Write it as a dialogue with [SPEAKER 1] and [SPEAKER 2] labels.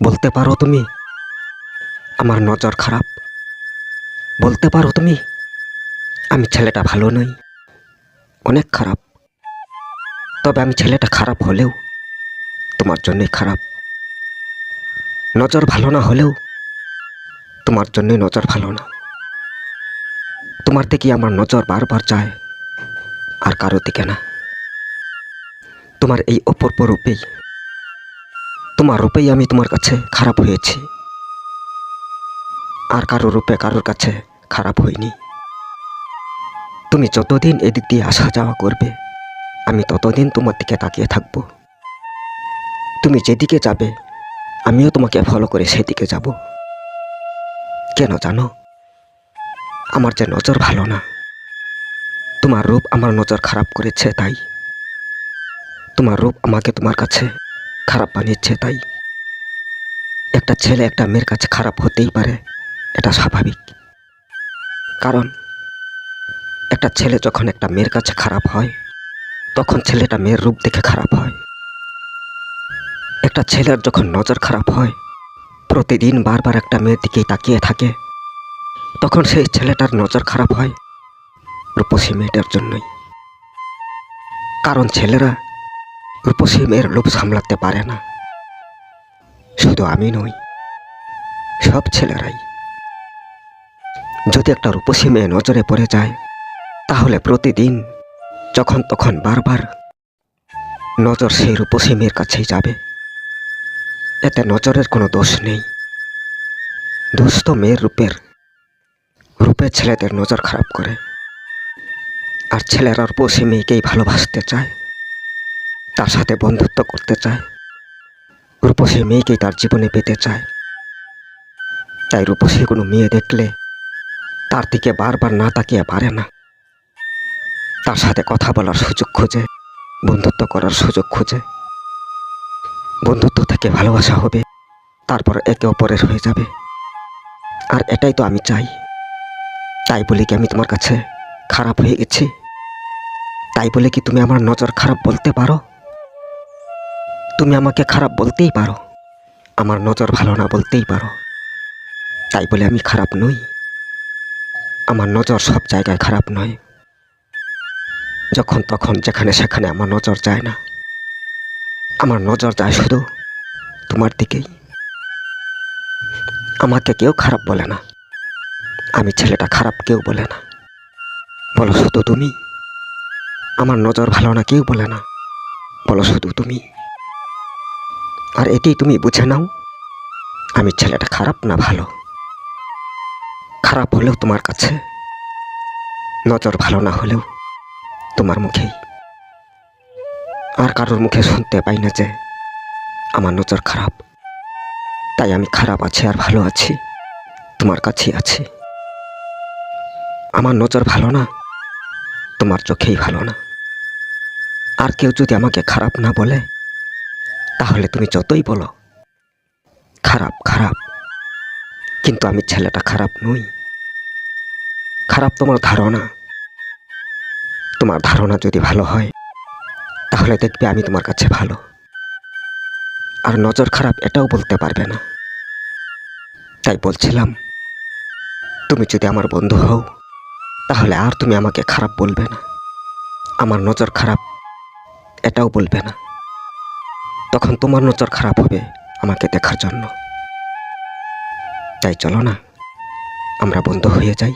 [SPEAKER 1] বলতে পারো তুমি? আমার নজর খারাপ। বলতে পারো তুমি? আমি ছেলেটা ভালো নই, অনেক খারাপ। তবে আমি ছেলেটা খারাপ হলেও তোমার জন্যই খারাপ। নজর ভালো না হলেও তোমার জন্যই নজর ভালো না। তোমার দিকে আমার নজর বারবার যায়, আর কারও দিকে না। তোমার এই অপূর্ব রূপেই তোমার রূপেই আমি তোমার কাছে খারাপ হয়েছি। আর কারও রূপে কারোর কাছে খারাপ হইনি তুমি যতদিন এদিক দিয়ে আসা যাওয়া করবে, আমি ততদিন তোমার দিকে তাকিয়ে থাকব। তুমি যেদিকে যাবে, আমিও তোমাকে ফলো করে সেদিকে যাব। কেন জানো? আমার যে নজর ভালো না। তোমার রূপ আমার নজর খারাপ করেছে তাই। তোমার রূপ আমাকে তোমার কাছে খারাপ বানিয়েছে তাই। একটা ছেলে একটা মেয়ের কাছে খারাপ হতেই পারে, এটা স্বাভাবিক। কারণ একটা ছেলে যখন একটা মেয়ের কাছে খারাপ হয়, তখন ছেলেটা মেয়ের রূপ দেখে খারাপ হয়। একটা ছেলের যখন নজর খারাপ হয়, প্রতিদিন বারবার একটা মেয়ের দিকেই তাকিয়ে থাকে, তখন সেই ছেলেটার নজর খারাপ হয় রূপসী মেয়েটার জন্যই। কারণ ছেলেরা রূপসী মেয়ের লোভ সামলাতে পারে না। শুধু আমি নই, সব ছেলেরাই। যদি একটা রূপসী মেয়ে নজরে পড়ে যায়, তাহলে প্রতিদিন, যখন তখন বারবার নজর সেই রূপসী মেয়ের কাছেই যাবে। এতে নজরের কোনো দোষ নেই। দোষ তো মেয়ের রূপের রূপের ছেলেদের নজর খারাপ করে। আর ছেলেরা রূপসী মেয়েকেই ভালোবাসতে চায়। তার সাথে বন্ধুত্ব করতে চায়। রূপসী মেয়েকেই তার জীবনে পেতে চায়। তাই রূপসী কোনো মেয়ে দেখলে তার দিকে বারবার না তাকিয়ে পারে না। তার সাথে কথা বলার সুযোগ খোঁজে, বন্ধুত্ব করার সুযোগ খোঁজে। বন্ধুত্ব থেকে ভালোবাসা হবে, তারপর একে অপরের হয়ে যাবে। আর এটাই তো আমি চাই। তাই বলে কি আমি তোমার কাছে খারাপ হয়ে গেছি? তাই বলে কি তুমি আমার নজর খারাপ বলতে পারো? তুমি আমাকে খারাপ বলতেই পারো। আমার নজর ভালো না বলতেই পারো। তাই বলে আমি খারাপ নই। আমার নজর সব জায়গায় খারাপ নয়। যখন তখন, যেখানে সেখানে আমার নজর যায় না। আমার নজর যায় শুধু তোমার দিকেই। আমাকে কেউ খারাপ বলে না। আমি ছেলেটা খারাপ কেউ বলে না। বলো শুধু তুমি। আমার নজর ভালো না কেউ বলে না। বলো শুধু তুমি। আর এতেই তুমি বুঝে নাও, আমি ছেলেটা খারাপ না ভালো? খারাপ হলেও তোমার কাছে, নজর ভালো না হলেও তোমার মুখেই। আর কারোর মুখে শুনতে পাই না যে আমার নজর খারাপ। তাই আমি খারাপ আছি আর ভালো আছি, তোমার কাছেই আছি। আমার নজর ভালো না, তোমার চোখেই ভালো না। আর কেউ যদি আমাকে খারাপ না বলে তাহলে তুমি যতই বলো। খারাপ খারাপ। কিন্তু আমি ছেলেটা খারাপ নই। খারাপ তোমার ধারণা। তোমার ধারণা যদি ভালো হয়, তাহলে দেখবে আমি তোমার কাছে ভালো। আর নজর খারাপ এটাও বলতে পারবে না। তাই বলছিলাম, তুমি যদি আমার বন্ধু হও, তাহলে আর তুমি আমাকে খারাপ বলবে না। আমার নজর খারাপ এটাও বলবে না। তখন তোমার নজর খারাপ হবে আমাকে দেখার জন্য। তাই চলো না, আমরা বন্ধ হয়ে যাই।